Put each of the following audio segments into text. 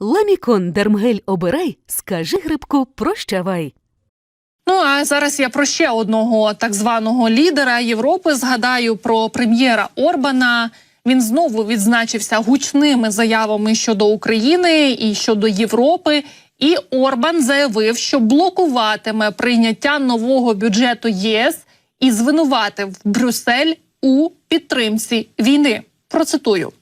Ламікон Дермгель обирай, скажи грибку прощавай. Ну а зараз я про ще одного так званого лідера Європи згадаю про прем'єра Орбана. Він знову відзначився гучними заявами щодо України і щодо Європи. І Орбан заявив, що блокуватиме прийняття нового бюджету ЄС і звинуватив Брюссель у підтримці війни. Процитую.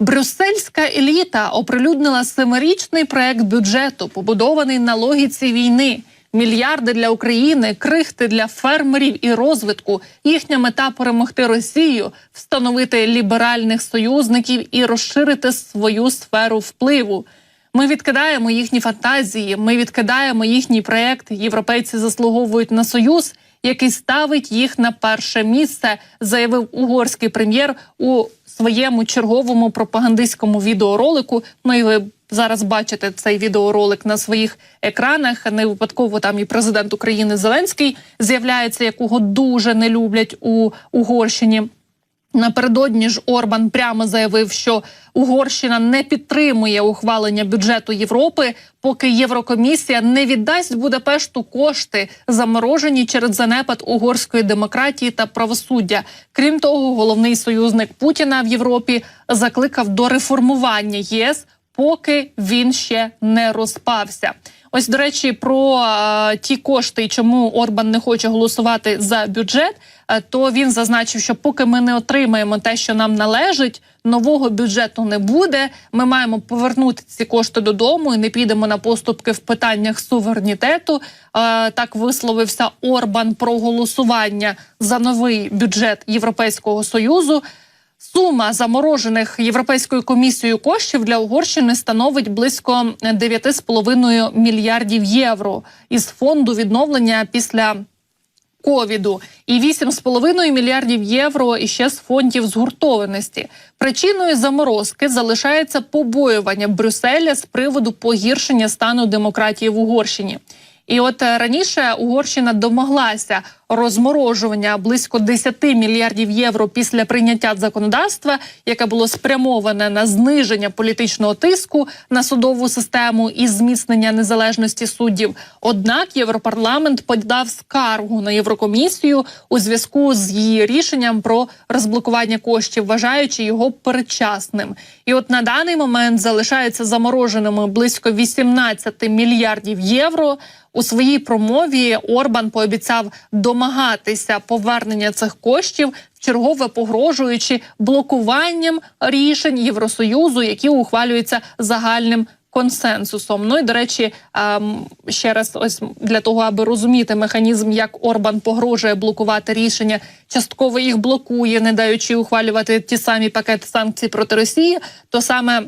Брюссельська еліта оприлюднила семирічний проект бюджету, побудований на логіці війни. Мільярди для України, крихти для фермерів і розвитку. Їхня мета перемогти Росію, встановити ліберальних союзників і розширити свою сферу впливу. Ми відкидаємо їхні фантазії. Ми відкидаємо їхній проект. Європейці заслуговують на союз, який ставить їх на перше місце, заявив угорський прем'єр у своєму черговому пропагандистському відеоролику. Ну і ви зараз бачите цей відеоролик на своїх екранах. Не випадково там і президент України Зеленський з'являється, якого дуже не люблять у Угорщині. Напередодні ж Орбан прямо заявив, що Угорщина не підтримує ухвалення бюджету Європи, поки Єврокомісія не віддасть Будапешту кошти, заморожені через занепад угорської демократії та правосуддя. Крім того, головний союзник Путіна в Європі закликав до реформування ЄС, поки він ще не розпався. Ось до речі, про е, ті кошти і чому Орбан не хоче голосувати за бюджет. е, То він зазначив, що поки ми не отримаємо те, що нам належить, нового бюджету не буде. Ми маємо повернути ці кошти додому і не підемо на поступки в питаннях суверенітету. Е, так висловився Орбан про голосування за новий бюджет Європейського союзу. Сума заморожених Європейською комісією коштів для Угорщини становить близько 9,5 мільярдів євро із фонду відновлення після ковіду і 8,5 мільярдів євро іще з фондів згуртованості. Причиною заморозки залишається побоювання Брюсселя з приводу погіршення стану демократії в Угорщині. І от раніше Угорщина домоглася розморожування близько 10 мільярдів євро після прийняття законодавства, яке було спрямоване на зниження політичного тиску на судову систему і зміцнення незалежності суддів. Однак Європарламент подав скаргу на Єврокомісію у зв'язку з її рішенням про розблокування коштів, вважаючи його передчасним. І от на даний момент залишаються замороженими близько 18 мільярдів євро. У своїй промові Орбан пообіцяв домагатися повернення цих коштів, чергове погрожуючи блокуванням рішень Євросоюзу, які ухвалюються загальним. Консенсусом, ну і до речі, ем, ще раз, ось для того, аби розуміти механізм, як Орбан погрожує блокувати рішення, частково їх блокує, не даючи ухвалювати ті самі пакети санкцій проти Росії, то саме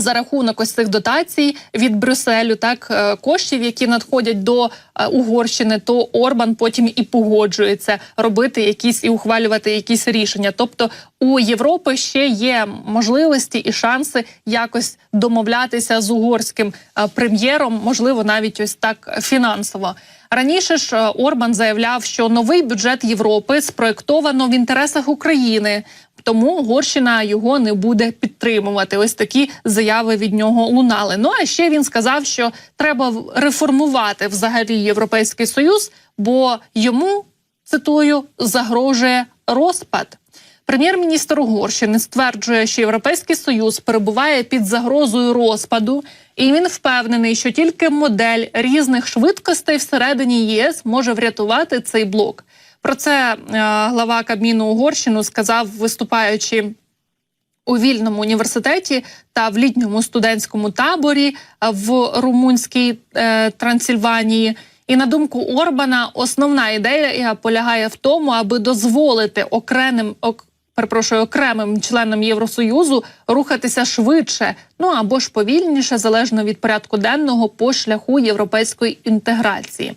за рахунок ось цих дотацій від Брюсселю, так е, коштів, які надходять до е, Угорщини, то Орбан потім і погоджується робити якісь і ухвалювати якісь рішення. Тобто у Європи ще є можливості і шанси якось домовлятися з угорським е, прем'єром, можливо, навіть ось так фінансово. Раніше ж Орбан заявляв, що новий бюджет Європи спроєктовано в інтересах України. Тому Угорщина його не буде підтримувати. Ось такі заяви від нього лунали. Ну а ще він сказав, що треба реформувати взагалі європейський союз, бо йому цитую загрожує розпад. Прем'єр-міністр Угорщини стверджує, що Європейський Союз перебуває під загрозою розпаду, і він впевнений, що тільки модель різних швидкостей всередині ЄС може врятувати цей блок. Про це е, глава Кабміну Угорщину сказав, виступаючи у вільному університеті та в літньому студентському таборі е, в румунській е, Трансильванії. І на думку Орбана, основна ідея полягає в тому, аби дозволити окремим ок, перепрошую, окремим членам Євросоюзу рухатися швидше, ну або ж повільніше, залежно від порядку денного по шляху європейської інтеграції.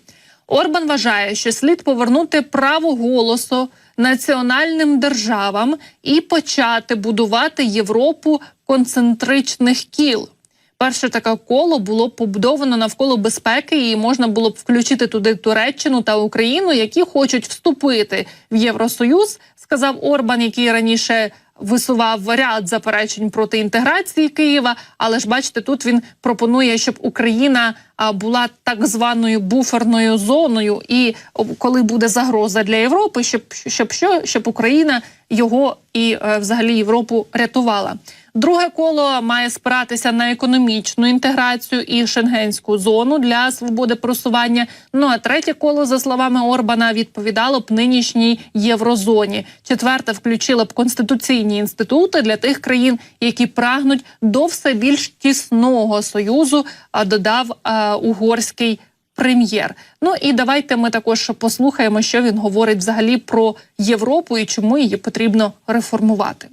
Орбан вважає, що слід повернути право голосу національним державам і почати будувати Європу концентричних кіл. Перше таке коло було побудовано навколо безпеки, і можна було б включити туди Туреччину та Україну, які хочуть вступити в Євросоюз, сказав Орбан, який раніше висував ряд заперечень проти інтеграції Києва. Але ж бачите, тут він пропонує, щоб Україна була так званою буферною зоною, і коли буде загроза для Європи, щоб щоб що, щоб Україна його і е, взагалі Європу рятувала. Друге коло має спиратися на економічну інтеграцію і шенгенську зону для свободи просування. Ну а третє коло, за словами Орбана, відповідало б нинішній єврозоні. Четверте включило б конституційні інститути для тих країн, які прагнуть до все більш тісного союзу. а, Додав е, угорський прем'єр. Ну і давайте ми також послухаємо, що він говорить взагалі про Європу і чому її потрібно реформувати.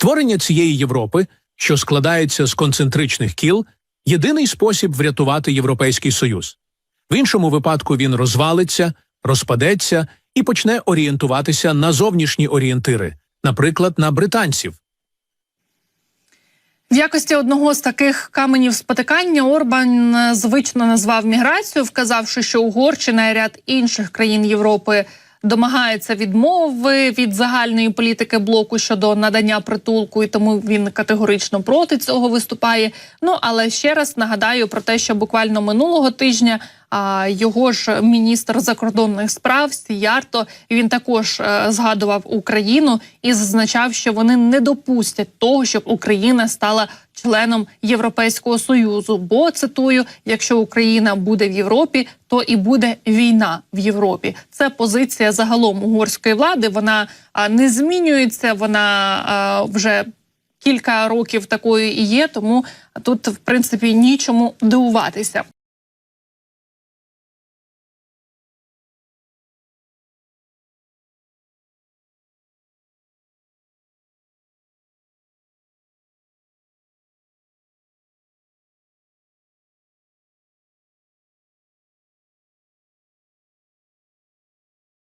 Створення цієї Європи, що складається з концентричних кіл, єдиний спосіб врятувати Європейський Союз. В іншому випадку він розвалиться, розпадеться і почне орієнтуватися на зовнішні орієнтири, наприклад, на британців. В якості одного з таких каменів спотикання Орбан е, звично назвав міграцію, вказавши, що Угорщина і ряд інших країн Європи домагається відмови від загальної політики блоку щодо надання притулку, і тому він категорично проти цього виступає. Ну але ще раз нагадаю про те, що буквально минулого тижня його ж міністр закордонних справ Сіярто він також е, згадував Україну і зазначав, що вони не допустять того, щоб Україна стала членом Європейського союзу. Бо цитую: якщо Україна буде в Європі, то і буде війна в Європі. Це позиція загалом угорської влади. Вона не змінюється. Вона вже кілька років такою і є. Тому тут, в принципі, нічому дивуватися.